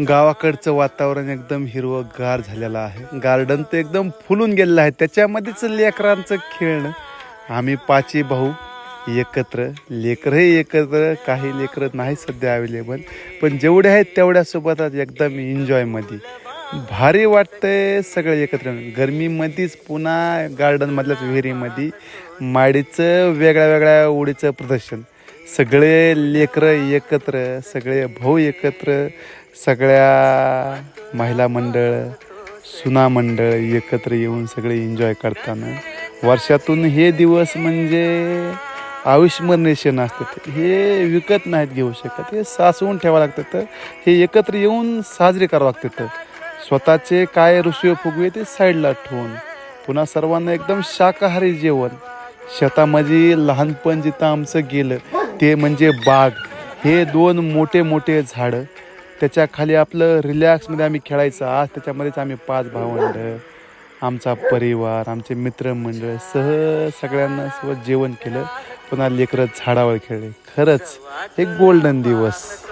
गावाकडचं वातावरण एकदम हिरवंगार झालेलं आहे. गार्डन तर एकदम फुलून गेलेलं आहे. त्याच्यामध्येच लेकरांचं खेळणं. आम्ही पाचही भाऊ एकत्र लेकरही एकत्र काही लेकरं नाही सध्या अवेलेबल पण जेवढे आहेत तेवढ्यासोबतच एकदम एन्जॉयमध्ये भारी वाटतंय सगळं एकत्र गरमीमध्येच पुन्हा गार्डनमधल्याच विहिरीमध्ये माडीचं वेगळ्या वेगळ्या उडीचं प्रदर्शन. सगळे लेकरं एकत्र सगळे भाऊ एकत्र सगळ्या महिला मंडळ सुना मंडळ एकत्र येऊन सगळे एन्जॉय करताना वर्षातून हे दिवस म्हणजे अविस्मरणीय क्षण असतात हे विकत नाहीत घेऊ शकत. हे साचवून ठेवावं लागतं. तर हे एकत्र येऊन साजरे करावं लागतात स्वतःचे काय रुसवे फुगवे ते साईडला ठेवून. पुन्हा सर्वांना एकदम शाकाहारी जेवण. शेतामध्ये लहानपण जिथं आमचं गेलं ते म्हणजे बाग. हे दोन मोठे मोठे झाडं. त्याच्याखाली आपलं रिलॅक्समध्ये आम्ही खेळायचं. आज त्याच्यामध्येच आम्ही पाच भावंड आमचा परिवार आमचे मित्रमंडळ सह सगळ्यांना सोबत जेवण केलं. पुन्हा लेकरं झाडावर खेळले. खरंच एक गोल्डन दिवस.